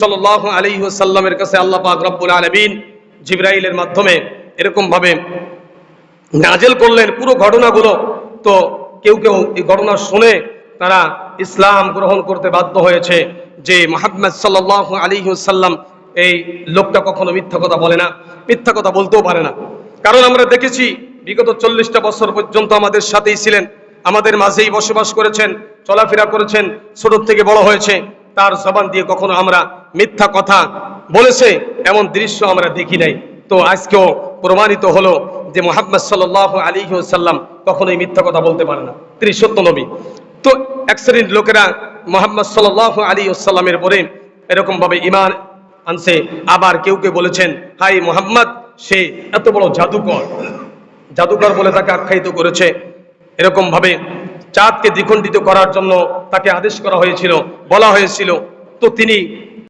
সাল্লাল্লাহু আলাইহি ওয়াসাল্লামের কাছে আল্লাহ পাক রব্বুল আলামিন জিবরাইলের মাধ্যমে এরকম ভাবে নাজেল করলেন পুরো ঘটনাগুলো। তো কেউ কেউ এই ঘটনা শুনে তারা ইসলাম গ্রহণ করতে বাধ্য হয়েছে যে মোহাম্মদ সাল্লাল্লাহু আলাইহি ওয়াসাল্লাম এই লোকটা কখনো মিথ্যা কথা বলে না, মিথ্যা কথা বলতেও পারে না। কারণ আমরা দেখেছি বিগত চল্লিশটা বছর পর্যন্ত আমাদের সাথেই ছিলেন, আমাদের মাঝেই বসবাস করেছেন, চলাফেরা করেছেন, ছোট থেকে বড় হয়েছে। তার জবান দিয়ে কখনো আমরা মিথ্যা কথা বলেছে, এমন দৃশ্য আমরা দেখি নাই। তো আজকেও প্রমাণিত হলো যে মোহাম্মদ সাল্লাহ আলী সাল্লাম কখনোই মিথ্যা কথা বলতে পারে না। তিনি সত্য নবী। তো এক শ্রেণির লোকেরা মোহাম্মদ সাল্লাহ আলী সাল্লামের পরে এরকম ভাবে ইমান আনছে। আবার কেউ কেউ বলেছেন হাই মোহাম্মদ, সে এত বড় জাদুকর। জাদুকর বলে তাকে আখ্যায়িত করেছে। এরকম ভাবে চাঁদকে দ্বিখণ্ডিত করার জন্য তাকে আদেশ করা হয়েছিল বলা হয়েছিল। তো তিনি